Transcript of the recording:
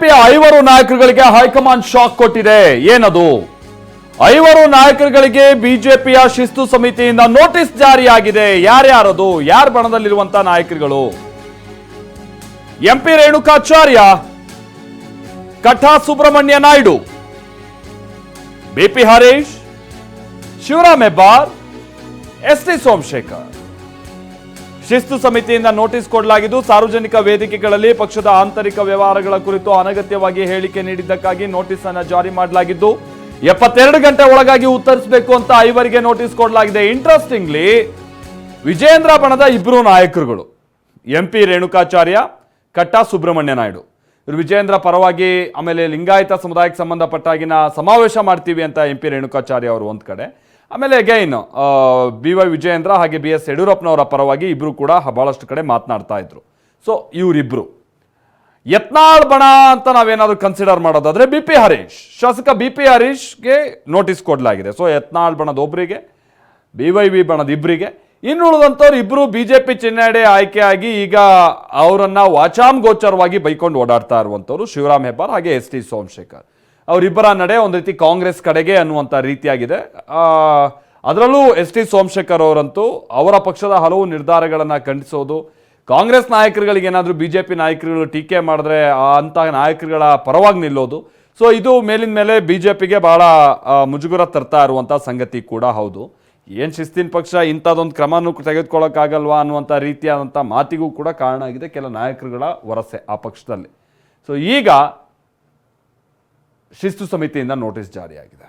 ಬಿಜೆಪಿಯ ಐವರು ನಾಯಕರುಗಳಿಗೆ high command shock ಕೊಟ್ಟಿದೆ. ಏನದು? ಐವರು ನಾಯಕರುಗಳಿಗೆ ಬಿಜೆಪಿಯ ಶಿಸ್ತು ಸಮಿತಿಯಿಂದ ನೋಟಿಸ್ ಜಾರಿಯಾಗಿದೆ. ಯಾರ್ಯಾರದು? ಯಾರ ಬಣದಲ್ಲಿರುವಂತ ನಾಯಕರುಗಳು? MP Renukacharya, Katta Subrahmanya Naidu, BP Harish, Shivaram Hebbar, S T Somashekar. ಶಿಸ್ತು ಸಮಿತಿಯಿಂದ ನೋಟಿಸ್ ಕೊಡಲಾಗಿದ್ದು ಸಾರ್ವಜನಿಕ ವೇದಿಕೆಗಳಲ್ಲಿ ಪಕ್ಷದ ಆಂತರಿಕ ವ್ಯವಹಾರಗಳ ಕುರಿತು ಅನಗತ್ಯವಾಗಿ ಹೇಳಿಕೆ ನೀಡಿದ್ದಕ್ಕಾಗಿ ನೋಟಿಸ್ ಅನ್ನು ಜಾರಿ ಮಾಡಲಾಗಿದ್ದು, ಎಪ್ಪತ್ತೆರಡು ಗಂಟೆ ಒಳಗಾಗಿ ಉತ್ತರಿಸಬೇಕು ಅಂತ ಐವರಿಗೆ ನೋಟಿಸ್ ಕೊಡಲಾಗಿದೆ. ಇಂಟ್ರೆಸ್ಟಿಂಗ್ಲಿ, ವಿಜೇಂದ್ರ ಬಣದ ಇಬ್ಬರು ನಾಯಕರುಗಳು, ಎಂ ಪಿ ರೇಣುಕಾಚಾರ್ಯ, ಕಟ್ಟಾ ಸುಬ್ರಹ್ಮಣ್ಯ ನಾಯ್ಡು. ಇವರು ವಿಜೇಂದ್ರ ಪರವಾಗಿ ಆಮೇಲೆ ಲಿಂಗಾಯತ ಸಮುದಾಯಕ್ಕೆ ಸಂಬಂಧಪಟ್ಟಾಗಿನ ಸಮಾವೇಶ ಮಾಡ್ತೀವಿ ಅಂತ ಎಂ ಪಿ ರೇಣುಕಾಚಾರ್ಯ ಅವರು ಒಂದು ಕಡೆ. ಆಮೇಲೆ ಅಗೈನ್ ಬಿ ವೈ ವಿಜಯೇಂದ್ರ ಹಾಗೆ ಬಿ ಎಸ್ ಯಡಿಯೂರಪ್ಪನವರ ಪರವಾಗಿ ಇಬ್ಬರು ಕೂಡ ಬಹಳಷ್ಟು ಕಡೆ ಮಾತನಾಡ್ತಾ ಇದ್ರು. ಸೊ ಇವರಿಬ್ರು. ಯತ್ನಾಳ್ ಬಣ ಅಂತ ನಾವೇನಾದ್ರೂ ಕನ್ಸಿಡರ್ ಮಾಡೋದಾದ್ರೆ ಬಿ ಪಿ ಹರೀಶ್. ಶಾಸಕ ಬಿ ಪಿ ಹರೀಶ್ಗೆ ನೋಟಿಸ್ ಕೊಡಲಾಗಿದೆ. ಸೊ ಯತ್ನಾಳ್ ಬಣದ ಒಬ್ಬರಿಗೆ ಬಿ ವೈ ವಿ ಬಣದ ಇಬ್ಬರಿಗೆ ಇನ್ನುಳಿದಂಥವ್ರು ಇಬ್ಬರು ಬಿ ಜೆ ಪಿ ಚಿನ್ನಡೆ ಆಯ್ಕೆಯಾಗಿ ಈಗ ಅವರನ್ನು ವಾಚಾಮ್ ಗೋಚರವಾಗಿ ಬೈಕೊಂಡು ಓಡಾಡ್ತಾ ಇರುವಂಥವ್ರು ಶಿವರಾಮ್ ಹೆಬ್ಬಾರ್ ಹಾಗೆ ಎಸ್ ಟಿ ಸೋಮಶೇಖರ್. ಅವರಿಬ್ಬರ ನಡೆ ಒಂದು ರೀತಿ ಕಾಂಗ್ರೆಸ್ ಕಡೆಗೆ ಅನ್ನುವಂಥ ರೀತಿಯಾಗಿದೆ. ಅದರಲ್ಲೂ ಎಸ್ ಟಿ ಸೋಮಶೇಖರ್ ಅವರಂತೂ ಅವರ ಪಕ್ಷದ ಹಲವು ನಿರ್ಧಾರಗಳನ್ನು ಖಂಡಿಸೋದು. ಕಾಂಗ್ರೆಸ್ ನಾಯಕರುಗಳಿಗೆ ಏನಾದರೂ ಬಿ ಜೆ ಪಿ ನಾಯಕರುಗಳು ಟೀಕೆ ಮಾಡಿದ್ರೆ ಅಂತಹ ನಾಯಕರುಗಳ ಪರವಾಗಿ ನಿಲ್ಲೋದು. ಸೊ ಇದು ಮೇಲಿನ ಮೇಲೆ ಬಿ ಜೆ ಪಿಗೆ ಮುಜುಗುರ ಮುಜುಗರ ತರ್ತಾ ಇರುವಂಥ ಸಂಗತಿ ಕೂಡ ಹೌದು. ಏನು ಶಿಸ್ತಿನ ಪಕ್ಷ ಇಂಥದ್ದೊಂದು ಕ್ರಮನೂ ತೆಗೆದುಕೊಳ್ಳೋಕ್ಕಾಗಲ್ವಾ ಅನ್ನುವಂಥ ರೀತಿಯಾದಂಥ ಮಾತಿಗೂ ಕೂಡ ಕಾರಣ ಆಗಿದೆ ಕೆಲ ನಾಯಕರುಗಳ ವರಸೆ ಆ ಪಕ್ಷದಲ್ಲಿ. ಸೊ ಈಗ ಶಿಸ್ತು ಸಮಿತಿಯಿಂದ ನೋಟಿಸ್ ಜಾರಿಯಾಗಿದೆ.